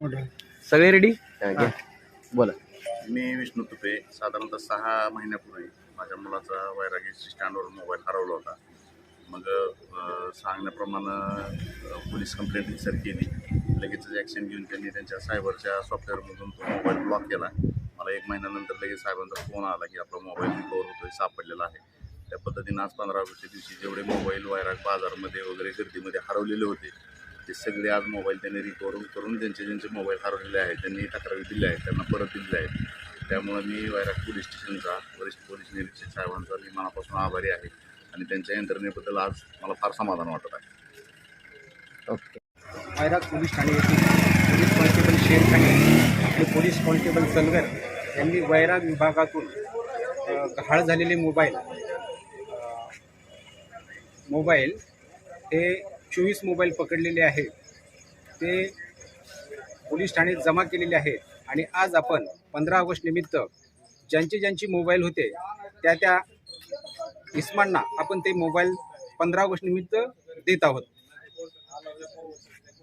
सगळे रेडी बोला. मी विष्णू तुपे. साधारणतः सहा महिन्यापूर्वी माझ्या मुलाचा वैरागी स्टँडवर मोबाईल हरवला होता. मग सांगण्याप्रमाणे पोलीस कंप्लेंट रिसर केली. लगेचच ॲक्शन घेऊन त्यांनी त्यांच्या सायबरच्या सॉफ्टवेअरमधून तो मोबाईल ब्लॉक केला. मला एक महिन्यानंतर लगेच साहेबांचा फोन आला की आपला मोबाईल रिकवर होतोय सापडलेला आहे. त्या पद्धतीनं आज पंधरा ऑगस्टच्या दिवशी जेवढे मोबाईल वैराग बाजारमध्ये वगैरे गर्दीमध्ये हरवलेले होते ते सगळे आज मोबाईल त्यांनी रिकवरून करून ज्यांचे ज्यांचे मोबाईल हरवलेले आहेत त्यांनी तक्रारी दिल्या आहेत त्यांना परत दिलेल्या आहेत. त्यामुळं मी वैराग पोलीस स्टेशनचा वरिष्ठ पोलीस निरीक्षक साहेबांचा मी मनापासून आभारी आहे आणि त्यांच्या यंत्रणेबद्दल आज मला फार समाधान वाटत आहे. ओके. वैराग पोलीस ठाणे येथील पोलीस कॉन्स्टेबल शेरखाने आणि पोलीस कॉन्स्टेबल सलगर यांनी वैराग विभागातून गहाळ झालेले मोबाईल मोबाईल हे चोवीस मोबाईल पकडलेले आहेत. ते पोलीस ठाण्यात जमा केलेले आहेत. आणि आज आपण पंधरा ऑगस्ट निमित्त ज्यांचे ज्यांचे मोबाईल होते त्या त्या इस्मांना आपण ते मोबाईल पंधरा ऑगस्ट निमित्त देत आहोत.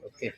ओके